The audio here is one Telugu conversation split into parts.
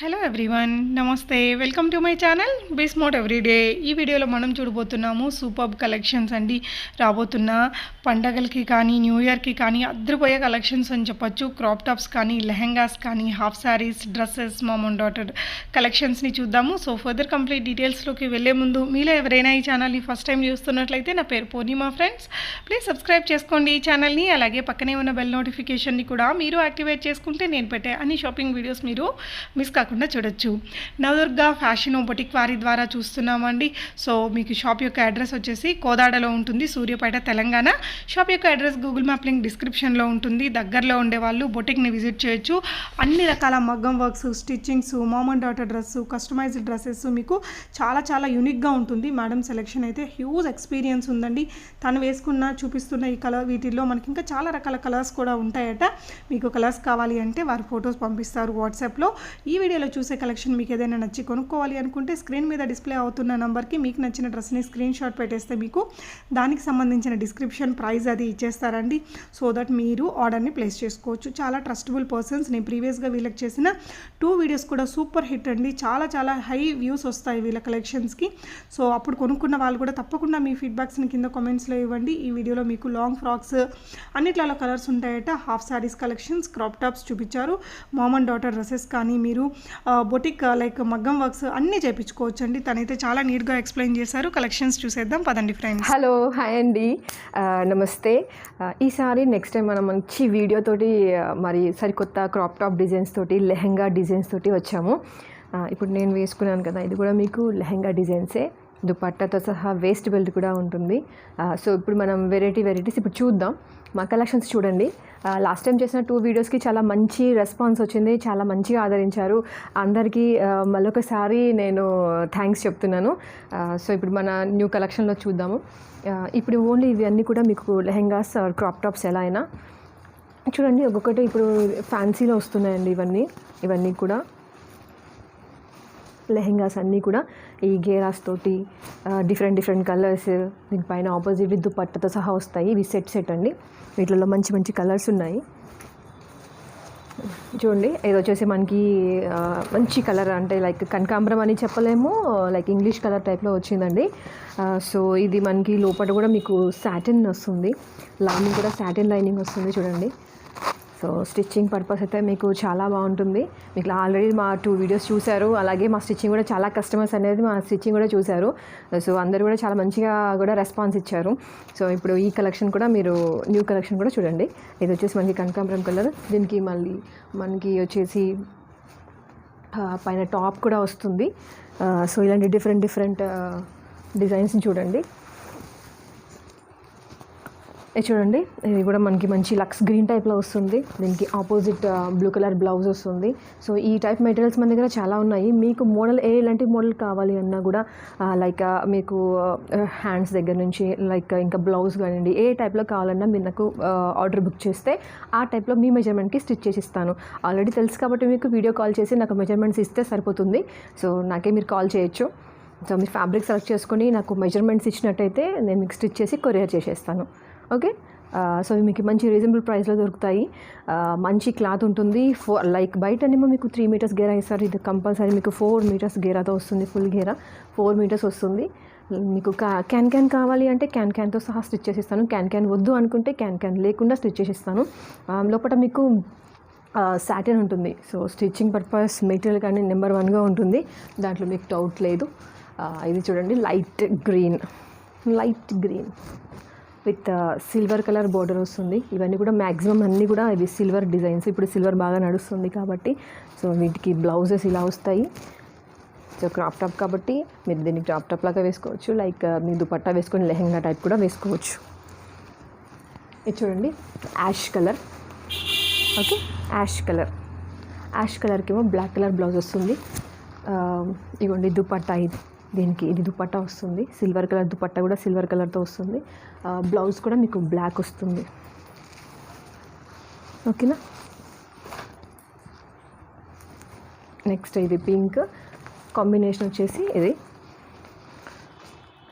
హలో ఎవ్రీవన్ నమస్తే. వెల్కమ్ టు మై ఛానల్ బిస్మోట్ ఎవ్రీడే ఈ వీడియోలో మనం చూడబోతున్నాము సూపర్ కలెక్షన్స్ అండి. రాబోతున్న పండగలకి కానీ న్యూ ఇయర్కి కానీ అద్దరిపోయే కలెక్షన్స్ అని చెప్పొచ్చు. క్రాప్ టాప్స్ కానీ లెహెంగాస్ కానీ half saris dresses mom and daughter కలెక్షన్స్ని చూద్దాము. సో ఫర్దర్ కంప్లీట్ డీటెయిల్స్లోకి వెళ్ళే ముందు మీలో ఎవరైనా ఈ ఛానల్ని ఫస్ట్ టైం చూస్తున్నట్లయితే నా పేరు పూర్ణిమా ఫ్రెండ్స్ ప్లీజ్ సబ్స్క్రైబ్ చేసుకోండి ఈ ఛానల్ని అలాగే పక్కనే ఉన్న బెల్ నోటిఫికేషన్ని కూడా మీరు యాక్టివేట్ చేసుకుంటే నేను పెట్టే అన్ని షాపింగ్ వీడియోస్ మీరు మిస్ కాకుండా చూడొచ్చు. నవదుర్గ ఫ్యాషన్ బొటిక్ వారి ద్వారా చూస్తున్నామండి. సో మీకు షాప్ యొక్క అడ్రస్ వచ్చేసి కోదాడలో ఉంటుంది. సూర్యాపేట తెలంగాణ. షాప్ యొక్క అడ్రస్ గూగుల్ మ్యాప్ లింక్ డిస్క్రిప్షన్లో ఉంటుంది. దగ్గరలో ఉండే వాళ్ళు బొటిక్ని విజిట్ చేయొచ్చు. అన్ని రకాల మగ్గం works stitchings mom and daughter dress customized dresses మీకు చాలా చాలా యూనిక్గా ఉంటుంది. మేడం సెలెక్షన్ అయితే హ్యూజ్ ఎక్స్పీరియన్స్ ఉందండి. తను వేసుకున్న చూపిస్తున్న ఈ కలర్ వీటిల్లో మనకి ఇంకా చాలా రకాల కలర్స్ కూడా ఉంటాయట. మీకు కలర్స్ కావాలి అంటే వారు ఫొటోస్ పంపిస్తారు వాట్సాప్లో. ఈ వీడియో వీడియోలో చూసే కలెక్షన్ మీకు ఏదైనా నచ్చి కొనుక్కోవాలి అనుకుంటే స్క్రీన్ మీద డిస్ప్లే అవుతున్న నెంబర్కి మీకు నచ్చిన డ్రెస్ని స్క్రీన్ షాట్ పెట్టేస్తే మీకు దానికి సంబంధించిన డిస్క్రిప్షన్ ప్రైస్ అది ఇచ్చేస్తారండి. సో దట్ మీరు ఆర్డర్ని ప్లేస్ చేసుకోవచ్చు. చాలా ట్రస్టబుల్ పర్సన్స్ నేను ప్రీవియస్గా వీళ్ళకి చేసిన టూ వీడియోస్ కూడా సూపర్ హిట్ అండి. చాలా చాలా హై వ్యూస్ వస్తాయి వీళ్ళ కలెక్షన్స్కి. సో అప్పుడు కొనుక్కున్న వాళ్ళు కూడా తప్పకుండా మీ ఫీడ్బ్యాక్స్ని కింద కామెంట్స్లో ఇవ్వండి. ఈ వీడియోలో మీకు లాంగ్ ఫ్రాక్స్ అన్నిట్లలో కలర్స్ ఉంటాయట. Half saris collections crop tops చూపించారు. మామ్ అండ్ డాటర్ డ్రెస్సెస్ కానీ మీరు బొటిక్ లైక్ మగ్గం వర్క్స్ అన్నీ చేయించుకోవచ్చు అండి తనైతే చాలా నీట్గా ఎక్స్ప్లెయిన్ చేశారు. కలెక్షన్స్ చూసేద్దాం. పదండి ఫ్రెండ్స్. హలో హాయ్ అండి. నమస్తే. ఈసారి నెక్స్ట్ టైం మనం మంచి వీడియోతోటి మరి సరికొత్త క్రాప్ టాప్ డిజైన్స్ తోటి లెహెంగా డిజైన్స్ తోటి వచ్చాము. ఇప్పుడు నేను వేసుకున్నాను కదా ఇది కూడా మీకు లెహెంగా డిజైన్సే. దుపట్టాతో సహా వేస్ట్ బెల్ట్ కూడా ఉంటుంది. సో ఇప్పుడు మనం వెరైటీ వెరైటీస్ ఇప్పుడు చూద్దాం. మా కలెక్షన్స్ చూడండి. లాస్ట్ టైం చేసిన టూ వీడియోస్కి చాలా మంచి రెస్పాన్స్ వచ్చింది. చాలా మంచిగా ఆదరించారు. అందరికీ మరొకసారి నేను థ్యాంక్స్ చెప్తున్నాను. సో ఇప్పుడు మన న్యూ కలెక్షన్లో చూద్దాము. ఇప్పుడు ఓన్లీ ఇవన్నీ కూడా మీకు లెహెంగాస్ క్రాప్ టాప్స్ ఎలా అయినా. చూడండి ఒక్కొక్కటి ఇప్పుడు ఫ్యాన్సీలో వస్తున్నాయండి ఇవన్నీ. ఇవన్నీ కూడా. లెహెంగాస్ అన్నీ కూడా ఈ గేరాస్ తోటి డిఫరెంట్ డిఫరెంట్ కలర్స్ దీనిపైన ఆపోజిట్ విత్ దుపట్టతో సహా వస్తాయి. ఇవి సెట్ సెట్ అండి. వీటిలో మంచి మంచి కలర్స్ ఉన్నాయి. చూడండి ఇది వచ్చేసి మనకి మంచి కలర్ అంటే లైక్ కనకాంబరం అని చెప్పలేము. లైక్ ఇంగ్లీష్ కలర్ టైప్లో వచ్చిందండి. సో ఇది మనకి లోపల కూడా మీకు సాటిన్ వస్తుంది. లైనింగ్ కూడా సాటిన్ లైనింగ్ వస్తుంది చూడండి. సో స్టిచ్చింగ్ పర్పస్ అయితే మీకు చాలా బాగుంటుంది. మీకు ఆల్రెడీ మా టూ వీడియోస్ చూశారు. అలాగే మా స్టిచ్చింగ్ కూడా చాలా కస్టమర్స్ అనేది మా స్టిచ్చింగ్ కూడా చూశారు. సో అందరూ కూడా చాలా మంచిగా కూడా రెస్పాన్స్ ఇచ్చారు. సో ఇప్పుడు ఈ కలెక్షన్ కూడా మీరు న్యూ కలెక్షన్ కూడా చూడండి. ఇది వచ్చేసి మనకి కనకాంబరం కలర్. దీనికి మళ్ళీ మనకి వచ్చేసి పైన టాప్ కూడా వస్తుంది. సో ఇలాంటి డిఫరెంట్ డిఫరెంట్ డిజైన్స్ని చూడండి. ఇది చూడండి. ఇది కూడా మనకి మంచి లక్స్ గ్రీన్ టైప్లో వస్తుంది. దీనికి ఆపోజిట్ బ్లూ కలర్ బ్లౌజ్ వస్తుంది. సో ఈ టైప్ మెటీరియల్స్ మన దగ్గర చాలా ఉన్నాయి. మీకు మోడల్ ఏ ఎలాంటి మోడల్ కావాలి అన్నా కూడా లైక్ మీకు హ్యాండ్స్ దగ్గర నుంచి లైక్ ఇంకా బ్లౌజ్ కానివ్వండి ఏ టైప్లో కావాలన్నా మీరు నాకు ఆర్డర్ బుక్ చేస్తే ఆ టైప్లో మీ మెజర్మెంట్కి స్టిచ్ చేసి ఇస్తాను. ఆల్రెడీ తెలుసు కాబట్టి మీకు వీడియో కాల్ చేసి నాకు మెజర్మెంట్స్ ఇస్తే సరిపోతుంది. సో నాకే మీరు కాల్ చేయొచ్చు. సో మీరు ఫ్యాబ్రిక్ సెలెక్ట్ చేసుకొని నాకు మెజర్మెంట్స్ ఇచ్చినట్టయితే నేను మీకు స్టిచ్ చేసి కొరియర్ చేసేస్తాను. ఓకే? సో మీకు మంచి రీజనబుల్ ప్రైస్లో దొరుకుతాయి. మంచి క్లాత్ ఉంటుంది. ఫో లైక్ బయటనేమో మీకు త్రీ మీటర్స్ గేరా ఇస్తారు. ఇది కంపల్సరీ మీకు ఫోర్ మీటర్స్ గేరాతో వస్తుంది ఫుల్ గేరా. ఫోర్ మీటర్స్ వస్తుంది. మీకు కా- క్యాన్ క్యాన్ కావాలి అంటే క్యాన్ క్యాన్తో సహా స్టిచ్ చేసిస్తాను. క్యాన్ క్యాన్ వద్దు అనుకుంటే క్యాన్ క్యాన్ లేకుండా స్టిచ్ చేసిస్తాను. లోపల మీకు సాటిన్ ఉంటుంది. సో స్టిచ్చింగ్ పర్పస్ మెటీరియల్ కానీ నెంబర్ వన్గా ఉంటుంది. దాంట్లో మీకు డౌట్ లేదు. ఇది చూడండి light green light green with silver colour border వస్తుంది. ఇవన్నీ కూడా మ్యాక్సిమం అన్నీ కూడా ఇవి సిల్వర్ డిజైన్స్. ఇప్పుడు సిల్వర్ బాగా నడుస్తుంది కాబట్టి సో వీటికి బ్లౌజెస్ ఇలా వస్తాయి. సో క్రాప్ టాప్ కాబట్టి మీరు దీన్ని క్రాప్ టాప్ లాగా వేసుకోవచ్చు. లైక్ మీ దుపట్టా వేసుకొని లెహెంగా టైప్ కూడా వేసుకోవచ్చు. ఇది చూడండి ash colour. Okay ash colour. Ash కలర్కి ఏమో బ్లాక్ కలర్ బ్లౌజ్ వస్తుంది. ఆ, ఇగోండి దుపట్టా ఇది. దీనికి ఇది దుపట్టా వస్తుంది. సిల్వర్ కలర్ దుపట్టా కూడా సిల్వర్ కలర్తో వస్తుంది. బ్లౌజ్ కూడా మీకు బ్లాక్ వస్తుంది. ఓకేనా నెక్స్ట్ ఇది పింక్ కాంబినేషన్ వచ్చేసి ఇది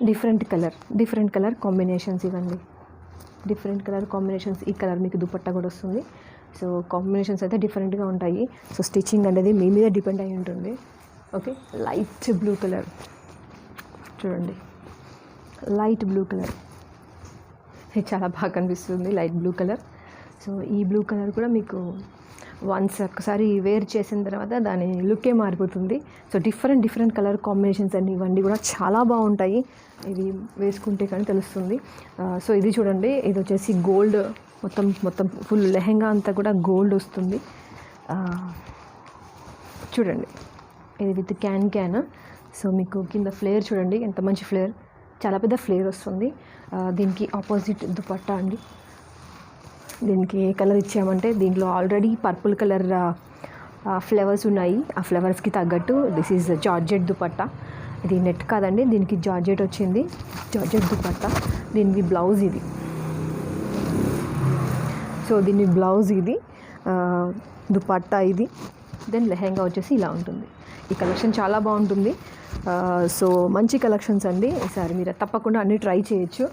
different colour different colour combinations ఇవ్వండి. డిఫరెంట్ కలర్ కాంబినేషన్స్ ఈ కలర్ మీకు దుపట్టా కూడా వస్తుంది. సో కాంబినేషన్స్ అయితే డిఫరెంట్గా ఉంటాయి. సో స్టిచ్చింగ్ అనేది మీ మీద డిపెండ్ అయి ఉంటుంది. ఓకే లైట్ బ్లూ కలర్ చూడండి. లైట్ బ్లూ కలర్ ఇది చాలా బాగా కనిపిస్తుంది లైట్ బ్లూ కలర్ సో ఈ బ్లూ కలర్ కూడా మీకు వన్స్ ఒకసారి వేర్ చేసిన తర్వాత దాని లుకే మారిపోతుంది. So different different colour combinations అన్ని ఇవన్నీ కూడా చాలా బాగుంటాయి. ఇది వేసుకుంటే కానీ తెలుస్తుంది. సో ఇది చూడండి. ఇది వచ్చేసి గోల్డ్ మొత్తం మొత్తం ఫుల్ లెహెంగా అంతా కూడా గోల్డ్ వస్తుంది. చూడండి. ఇది విత్ క్యాన్ క్యాన్ సో మీకు కింద ఫ్లేర్ చూడండి ఎంత మంచి ఫ్లేర్ చాలా పెద్ద ఫ్లేర్ వస్తుంది. దీనికి ఆపోజిట్ దుపట్టా అండి. దీనికి ఏ కలర్ ఇచ్చామంటే దీంట్లో ఆల్రెడీ పర్పుల్ కలర్ ఫ్లేవర్స్ ఉన్నాయి. ఆ ఫ్లేవర్స్కి తగ్గట్టు దిస్ ఈజ్ జార్జెట్ దుపట్టా. ఇది నెట్ కాదండి దీనికి జార్జెట్ వచ్చింది. జార్జెట్ దుపట్టా. దీనికి బ్లౌజ్ ఇది. సో దీని బ్లౌజ్ ఇది. దుపట్టా ఇది. దెన్ లెహెంగా వచ్చేసి ఇలా ఉంటుంది. ఈ కలెక్షన్ చాలా బాగుంటుంది. సో మంచి కలెక్షన్స్ అండి. ఈసారి మీరు తప్పకుండా అన్నీ ట్రై చేయొచ్చు.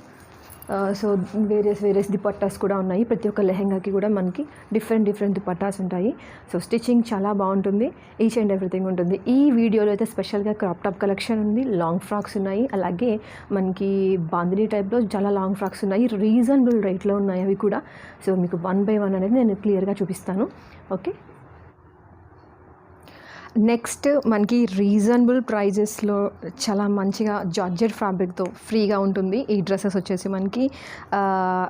సో వేరియస్ వేరియస్ దుపట్టాస్ కూడా ఉన్నాయి. ప్రతి ఒక్క లెహెంగాకి కూడా మనకి డిఫరెంట్ డిఫరెంట్ దుపట్టాస్ ఉంటాయి. సో స్టిచ్చింగ్ చాలా బాగుంటుంది. ఈచ్ అండ్ ఎవ్రీథింగ్ ఉంటుంది. ఈ వీడియోలో అయితే స్పెషల్గా క్రాప్ టాప్ కలెక్షన్ ఉంది. లాంగ్ ఫ్రాక్స్ ఉన్నాయి. అలాగే మనకి బాందినీ టైప్లో చాలా లాంగ్ ఫ్రాక్స్ ఉన్నాయి. రీజనబుల్ రేట్లో ఉన్నాయి అవి కూడా. సో మీకు వన్ బై వన్ అనేది నేను క్లియర్గా చూపిస్తాను. ఓకే నెక్స్ట్ మనకి రీజనబుల్ ప్రైజెస్లో చాలా మంచిగా జార్జెట్ ఫ్యాబ్రిక్తో ఫ్రీగా ఉంటుంది. ఈ డ్రెస్సెస్ వచ్చేసి మనకి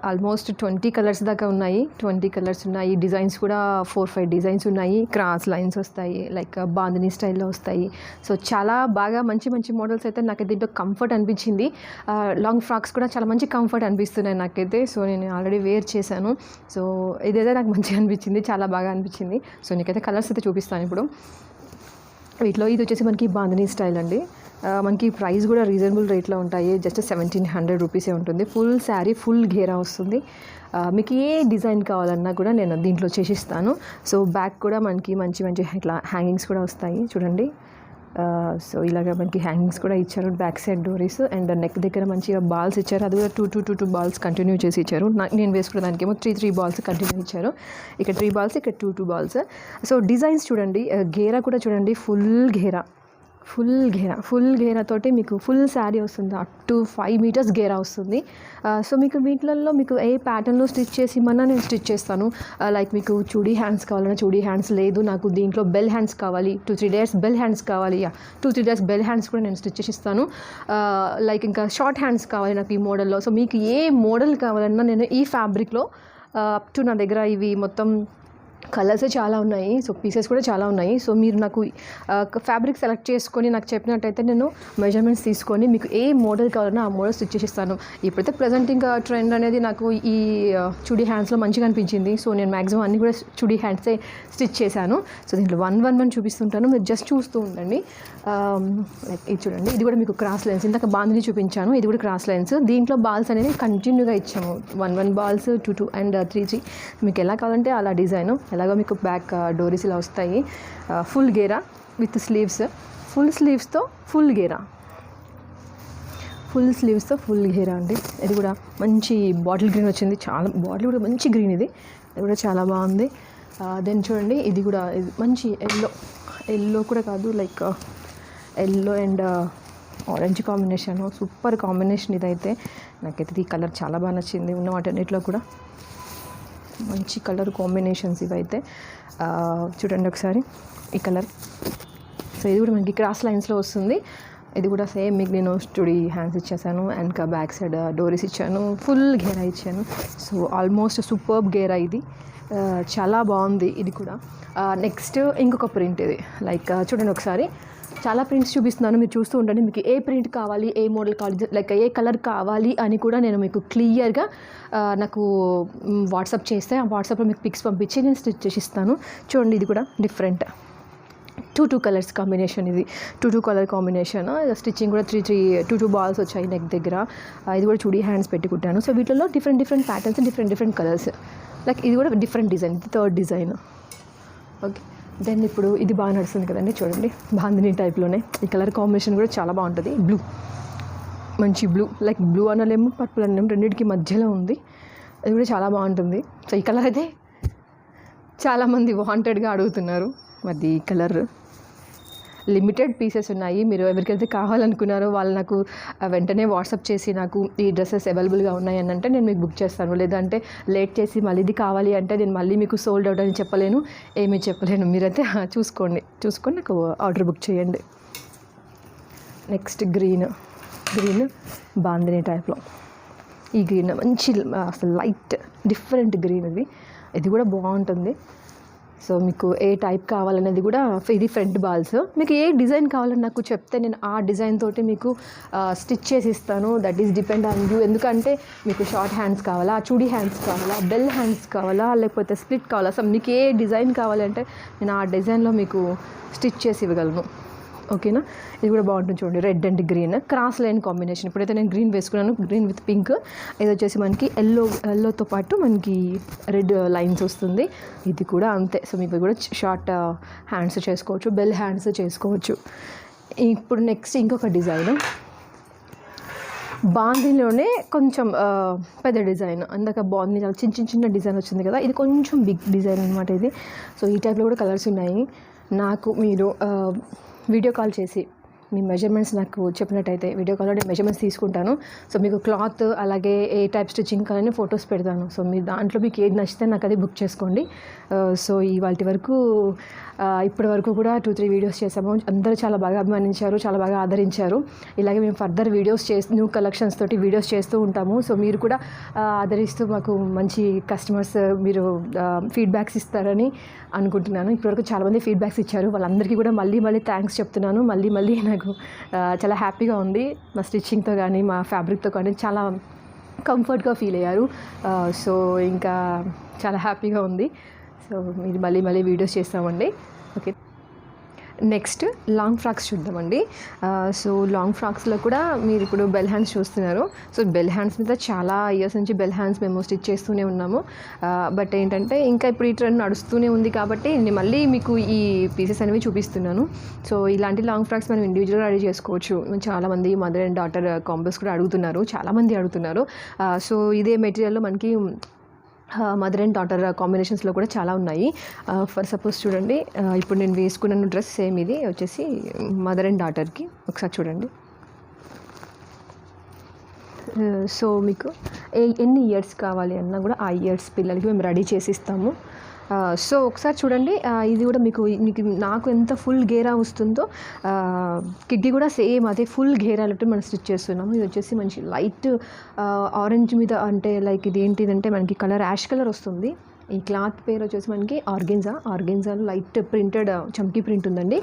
ఆల్మోస్ట్ ట్వంటీ కలర్స్ దాకా ఉన్నాయి. ట్వంటీ కలర్స్ ఉన్నాయి. డిజైన్స్ కూడా ఫోర్ ఫైవ్ డిజైన్స్ ఉన్నాయి. క్రాస్ లైన్స్ వస్తాయి. లైక్ బాందిని స్టైల్లో వస్తాయి. సో చాలా బాగా మంచి మంచి మోడల్స్ అయితే నాకైతే దీంట్లో కంఫర్ట్ అనిపించింది. లాంగ్ ఫ్రాక్స్ కూడా చాలా మంచి కంఫర్ట్ అనిపిస్తున్నాయి నాకైతే. సో నేను ఆల్రెడీ వేర్ చేశాను. సో ఇదైతే నాకు మంచిగా అనిపించింది. చాలా బాగా అనిపించింది. సో నీకైతే కలర్స్ అయితే చూపిస్తాను ఇప్పుడు. వీటిలో ఇది వచ్చేసి మనకి బాందనీ స్టైల్ అండి. మనకి ప్రైస్ కూడా రీజనబుల్ రేట్లో ఉంటాయి. జస్ట్ సెవెంటీన్ హండ్రెడ్ రూపీసే ఉంటుంది. ఫుల్ శారీ ఫుల్ ఘేరా వస్తుంది. మీకు ఏ డిజైన్ కావాలన్నా కూడా నేను దీంట్లో చేసిస్తాను. సో బ్యాక్ కూడా మనకి మంచి మంచి ఇట్లా హ్యాంగింగ్స్ కూడా వస్తాయి. చూడండి. సో ఇలాగ మనకి హ్యాంగింగ్స్ కూడా ఇచ్చారు బ్యాక్ సైడ్ డోరీస్ అండ్ నెక్ దగ్గర మంచిగా బాల్స్ ఇచ్చారు. అది కూడా two two two two balls continue చేసి ఇచ్చారు. నేను వేసుకున్న దానికేమో త్రీ త్రీ బాల్స్ కంటిన్యూ ఇచ్చారు. ఇక్కడ త్రీ బాల్స్ ఇక్కడ two two balls so designs చూడండి గేరా కూడా చూడండి ఫుల్ గేరా. ఫుల్ గేరా ఫుల్ గేరా తోటి మీకు ఫుల్ శారీ వస్తుంది. అప్ టు ఫైవ్ మీటర్స్ గేరా వస్తుంది. సో మీకు వీటిలలో మీకు ఏ ప్యాటర్న్లో స్టిచ్ చేసి ఇమ్మన్నా నేను స్టిచ్ చేస్తాను. లైక్ మీకు చూడీ హ్యాండ్స్ కావాలన్నా చూడీ హ్యాండ్స్ లేదు. నాకు దీంట్లో బెల్ హ్యాండ్స్ కావాలి. Two three days bell hands కావాలి. Yeah two three days bell hands కూడా నేను స్టిచ్ చేసి ఇస్తాను లైక్ ఇంకా షార్ట్ హ్యాండ్స్ కావాలి నాకు ఈ మోడల్లో. సో మీకు ఏ మోడల్ కావాలన్నా నేను ఈ ఫ్యాబ్రిక్లో అప్ టు నా దగ్గర ఇవి మొత్తం కలర్స్ చాలా ఉన్నాయి సో పీసెస్ కూడా చాలా ఉన్నాయి. సో మీరు నాకు ఫ్యాబ్రిక్ సెలెక్ట్ చేసుకొని నాకు చెప్పినట్టయితే నేను మెజర్మెంట్స్ తీసుకొని మీకు ఏ మోడల్ కావాలన్నా ఆ మోడల్ స్టిచ్ చేసిస్తాను. ఇప్పుడైతే ప్రజెంట్ ఇంకా ట్రెండ్ అనేది నాకు ఈ చుడీ హ్యాండ్స్లో మంచిగా అనిపించింది. సో నేను మ్యాక్సిమం అన్ని కూడా చుడీ హ్యాండ్సే స్టిచ్ చేశాను. సో దీంట్లో వన్ వన్ వన్ చూపిస్తుంటాను. మీరు జస్ట్ చూస్తూ ఉండండి. లైక్ ఇది చూడండి. ఇది కూడా మీకు క్రాస్ లైన్స్ ఇందాక బాంధిని చూపించాను. ఇది కూడా క్రాస్ లైన్స్. దీంట్లో బాల్స్ అనేది కంటిన్యూగా ఇచ్చాము. One one balls two two and three three. మీకు ఎలా కావాలంటే అలా డిజైన్ ఎలాగో మీకు బ్యాక్ డోరీస్ uh, ఇలా వస్తాయి. Uh, ఫుల్ గేరా విత్ స్లీవ్స్ ఫుల్ స్లీవ్స్తో ఫుల్ గేరా. ఫుల్ స్లీవ్స్తో ఫుల్ గేరా అండి. ఇది కూడా మంచి బాటిల్ గ్రీన్ వచ్చింది. చాలా బాటిల్ కూడా మంచి గ్రీన్ ఇది. ఇది కూడా చాలా బాగుంది. Uh, దెన్ చూడండి ఇది కూడా మంచి ఎల్లో ఎల్లో కూడా కాదు like yellow and orange combination super combination ఇదైతే. నాకైతే ఈ కలర్ చాలా బాగా నచ్చింది ఉన్న వాటన్నిటిలో కూడా. మంచి కలర్ కాంబినేషన్స్ ఇవైతే. చూడండి ఒకసారి ఈ కలర్. సో ఇది కూడా మనకి క్రాస్ లైన్స్లో వస్తుంది. ఇది కూడా సేమ్ మీకు నేను స్టూడీ హ్యాండ్స్ ఇచ్చేసాను అండ్ బ్యాక్ సైడ్ డోరీస్ ఇచ్చాను. ఫుల్ గేరా ఇచ్చాను. సో ఆల్మోస్ట్ సూపర్బ్ గేరా ఇది. చాలా బాగుంది ఇది కూడా. నెక్స్ట్ ఇంకొక ప్రింట్ ఇది. లైక్ చూడండి ఒకసారి. చాలా ప్రింట్స్ చూపిస్తున్నాను మీరు చూస్తూ ఉండండి. మీకు ఏ ప్రింట్ కావాలి ఏ మోడల్ కావాలి లైక్ ఏ కలర్ కావాలి అని కూడా నేను మీకు క్లియర్గా నాకు వాట్సాప్ చేస్తే ఆ వాట్సాప్లో మీకు పిక్స్ పంపించి నేను స్టిచ్ చేసి ఇస్తాను. చూడండి ఇది కూడా different two two colours combination ఇది. Two two colour combination stitching కూడా three three two two balls వచ్చాయి నెక్ దగ్గర. ఇది కూడా చూడీ హ్యాండ్స్ పెట్టుకుంటాను సో వీటిలో different different patterns different different colours like ఇది కూడా డిఫరెంట్ డిజైన్ ఇది థర్డ్ డిజైన్ ఓకే దెన్ ఇప్పుడు ఇది బాగా నడుస్తుంది కదండి చూడండి. బాందిని టైప్లోనే ఈ కలర్ కాంబినేషన్ కూడా చాలా బాగుంటుంది. బ్లూ మంచి బ్లూ లైక్ బ్లూ అనలేము పర్పుల్ అనలేము రెండింటికి మధ్యలో ఉంది. అది కూడా చాలా బాగుంటుంది. సో ఈ కలర్ అయితే చాలామంది వాంటెడ్గా అడుగుతున్నారు. అది కలర్ లిమిటెడ్ పీసెస్ ఉన్నాయి. మీరు ఎవరికైతే కావాలనుకున్నారో వాళ్ళు నాకు వెంటనే వాట్సాప్ చేసి నాకు ఈ డ్రెస్సెస్ అవైలబుల్గా ఉన్నాయి అని అంటే నేను మీకు బుక్ చేస్తాను. లేదంటే లేట్ చేసి మళ్ళీ ఇది కావాలి అంటే నేను మళ్ళీ మీకు సోల్డ్ అవుట్ అని చెప్పలేను. ఏమీ చెప్పలేను. మీరైతే చూసుకోండి. చూసుకొని నాకు ఆర్డర్ బుక్ చేయండి. Next green. గ్రీన్ బాందిని టైప్లో. ఈ గ్రీన్ మంచి అసలు లైట్ డిఫరెంట్ గ్రీన్ ఇది. ఇది కూడా బాగుంటుంది. సో మీకు ఏ టైప్ కావాలనేది కూడా ఇది ఫ్రంట్ బాల్స్ మీకు ఏ డిజైన్ కావాలని నాకు చెప్తే నేను ఆ డిజైన్ తోటి మీకు స్టిచ్ చేసి ఇస్తాను. That is depend on you ఎందుకంటే మీకు షార్ట్ హ్యాండ్స్ కావాలా చూడీ హ్యాండ్స్ కావాలా బెల్ హ్యాండ్స్ కావాలా లేకపోతే స్ప్లిట్ కావాలా. సో మీకు ఏ డిజైన్ కావాలంటే నేను ఆ డిజైన్లో మీకు స్టిచ్ చేసి ఇవ్వగలను. ఓకేనా? ఇది కూడా బాగుంటుంది చూడండి. Red and green cross line combination ఇప్పుడైతే నేను గ్రీన్ వేసుకున్నాను. గ్రీన్ విత్ పింక్ ఇది వచ్చేసి మనకి ఎల్లో ఎల్లోతో పాటు మనకి రెడ్ లైన్స్ వస్తుంది. ఇది కూడా అంతే. సో మీకు కూడా షార్ట్ హ్యాండ్స్ uh, చేసుకోవచ్చు. బెల్ హ్యాండ్స్ చేసుకోవచ్చు. ఇప్పుడు నెక్స్ట్ ఇంకొక డిజైన్ బాందీలోనే కొంచెం uh, పెద్ద డిజైన్ అందాక బాందీ చాలా చిన్న చిన్న చిన్న డిజైన్ వచ్చింది కదా. ఇది కొంచెం బిగ్ డిజైన్ అనమాట ఇది. సో ఈ టైప్లో కూడా కలర్స్ ఉన్నాయి. నాకు మీరు uh, వీడియో కాల్ చేసి మీ మెజర్మెంట్స్ నాకు చెప్పినట్టయితే వీడియో కాల్లో నేను మెజర్మెంట్స్ తీసుకుంటాను. సో మీకు క్లాత్ అలాగే ఏ టైప్ స్టిచ్చింగ్ కావాలని ఫొటోస్ పెడతాను. సో మీ దాంట్లో మీకు ఏది నచ్చితే నాకు అది బుక్ చేసుకోండి. సో ఇవాటి వరకు ఇప్పటి వరకు కూడా టూ త్రీ వీడియోస్ చేసాము అందరూ చాలా బాగా అభిమానించారు చాలా బాగా ఆదరించారు. ఇలాగే మేము ఫర్దర్ వీడియోస్ చేసి న్యూ కలెక్షన్స్ తోటి వీడియోస్ చేస్తూ ఉంటాము. సో మీరు కూడా ఆదరిస్తూ మాకు మంచి కస్టమర్స్ మీరు ఫీడ్బ్యాక్స్ ఇస్తారని అనుకుంటున్నాను. ఇప్పటివరకు చాలామంది ఫీడ్బ్యాక్స్ ఇచ్చారు. వాళ్ళందరికీ కూడా మళ్ళీ మళ్ళీ థ్యాంక్స్ చెప్తున్నాను. మళ్ళీ మళ్ళీ నాకు నాకు చాలా హ్యాపీగా ఉంది. మా స్టిచ్చింగ్తో కానీ మా ఫ్యాబ్రిక్తో కానీ చాలా కంఫర్ట్గా ఫీల్ అయ్యారు. సో ఇంకా చాలా హ్యాపీగా ఉంది. సో మీరు మళ్ళీ మళ్ళీ వీడియోస్ చేస్తామండి. ఓకే. నెక్స్ట్ లాంగ్ ఫ్రాక్స్ చూద్దామండి. సో లాంగ్ ఫ్రాక్స్లో కూడా మీరు ఇప్పుడు బెల్ హ్యాండ్స్ చూస్తున్నారు. సో బెల్ హ్యాండ్స్ మీద చాలా ఇయర్స్ నుంచి బెల్ హ్యాండ్స్ మేము స్టిచ్ చేస్తూనే ఉన్నాము. బట్ ఏంటంటే ఇంకా ఇప్పుడు ఈ ట్రెండ్ నడుస్తూనే ఉంది కాబట్టి నేను మళ్ళీ మీకు ఈ పీసెస్ అనేవి చూపిస్తున్నాను. సో ఇలాంటి లాంగ్ ఫ్రాక్స్ మనం ఇండివిజువల్గా రెడీ చేసుకోవచ్చు. చాలామంది మదర్ అండ్ డాటర్ కాంబోస్ కూడా అడుగుతున్నారు. చాలామంది అడుగుతున్నారు. సో ఇదే మెటీరియల్లో మనకి మదర్ అండ్ డాటర్ కాంబినేషన్స్లో కూడా చాలా ఉన్నాయి. ఫర్ సపోజ్ చూడండి ఇప్పుడు నేను వేసుకున్న డ్రెస్ సేమ్ ఇది వచ్చేసి మదర్ అండ్ డాటర్కి ఒకసారి చూడండి. సో మీకు ఏ ఎన్ని ఇయర్స్ కావాలి అన్నా కూడా ఆ ఇయర్స్ పిల్లలకి మేము రెడీ చేసి ఇస్తాము. సో ఒకసారి చూడండి ఇది కూడా మీకు మీకు నాకు ఎంత ఫుల్ గేరా వస్తుందో కిడ్డీ కూడా సేమ్ అదే ఫుల్ గేరాలట్టు మనం స్టిచ్ చేస్తున్నాము ఇది వచ్చేసి మంచి లైట్ ఆరెంజ్ మీద అంటే లైక్ ఇది ఏంటిదంటే మనకి కలర్ యాష్ కలర్ వస్తుంది. ఈ క్లాత్ పేరు వచ్చేసి మనకి ఆర్గెన్జా. ఆర్గెన్జాలో లైట్ ప్రింటెడ్ చమ్కీ ప్రింట్ ఉందండి.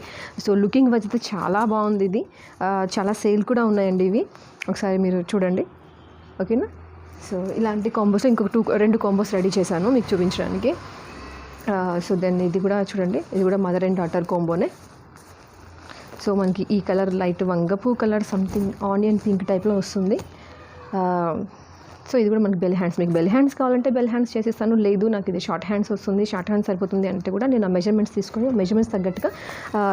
సో లుకింగ్ వైజ్ అయితే చాలా బాగుంది ఇది. చాలా సేల్ కూడా ఉన్నాయండి ఇవి. ఒకసారి మీరు చూడండి. ఓకేనా? సో ఇలాంటి కాంబోస్ ఇంకొక టూ రెండు కాంబోస్ రెడీ చేశాను మీకు చూపించడానికి. సో దెన్ ఇది కూడా చూడండి ఇది కూడా మదర్ అండ్ డాటర్ కోంబోనే సో మనకి ఈ కలర్ లైట్ వంగపు కలర్ సంథింగ్ ఆనియన్ పింక్ టైప్లో వస్తుంది. సో ఇది కూడా మనకి బెల్ హ్యాండ్స్ మీకు బెల్ హ్యాండ్స్ కావాలంటే బెల్ హ్యాండ్స్ చేసేస్తాను. లేదు నాకు ఇది షార్ట్ హ్యాండ్స్ వస్తుంది. షార్ట్ హ్యాండ్స్ సరిపోతుంది అంటే కూడా నేను ఆ మెజర్మెంట్స్ తీసుకొని మెజర్మెంట్స్ తగ్గట్టుగా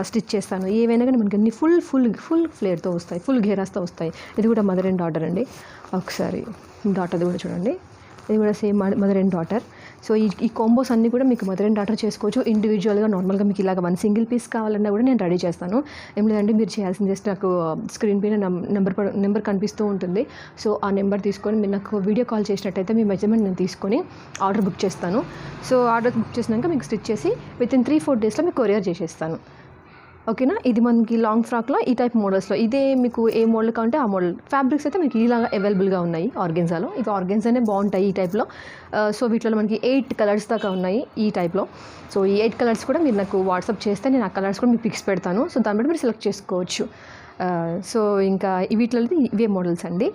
స్టిచ్ చేస్తాను. ఏవైనా కానీ మనకి అన్ని ఫుల్ ఫుల్ ఫుల్ ఫ్లేర్తో వస్తాయి. ఫుల్ ఘేరాస్తో వస్తాయి. ఇది కూడా మదర్ అండ్ డాటర్ అండి. ఒకసారి డాటర్ది కూడా చూడండి. ఇది కూడా same mother and daughter so ఈ ఈ కాంబోస్ అన్నీ కూడా మీకు మదర్ అండ్ డాటర్ చేసుకోవచ్చు. ఇండివిజువల్గా నార్మల్గా మీకు ఇలాగ వన్ సింగిల్ పీస్ కావాలన్నా కూడా నేను రెడీ చేస్తాను. ఏం లేదంటే మీరు చేయాల్సింది జస్ట్ నాకు స్క్రీన్ పైన నెంబర్ నెంబర్ కనిపిస్తూ ఉంటుంది. సో ఆ నెంబర్ తీసుకొని మీరు నాకు వీడియో కాల్ చేసినట్టయితే మీ మెజర్మెంట్ నేను తీసుకొని ఆర్డర్ బుక్ చేస్తాను. సో ఆర్డర్ బుక్ చేసినాక మీకు స్టిచ్ చేసి విత్ ఇన్ త్రీ ఫోర్ డేస్లో మీకు కొరియర్ చేసేస్తాను. ఓకేనా? ఇది మనకి లాంగ్ ఫ్రాక్లో ఈ టైప్ మోడల్స్లో ఇదే మీకు ఏ మోడల్ కావాలంటే ఆ మోడల్ ఫ్యాబ్రిక్స్ అయితే మీకు ఇలాగా అవైలబుల్గా ఉన్నాయి ఆర్గెన్జాలో. ఇవి ఆర్గెన్జానే బాగుంటాయి ఈ టైప్లో సో వీటిలో మనకి ఎయిట్ కలర్స్ దాకా ఉన్నాయి ఈ టైప్లో సో ఈ ఎయిట్ కలర్స్ కూడా మీరు నాకు వాట్సాప్ చేస్తే నేను ఆ కలర్స్ కూడా మీకు పిక్స్ పెడతాను. సో దాన్ని బట్టి మీరు సెలెక్ట్ చేసుకోవచ్చు. సో ఇంకా వీటిలో ఇవే మోడల్స్ అండి.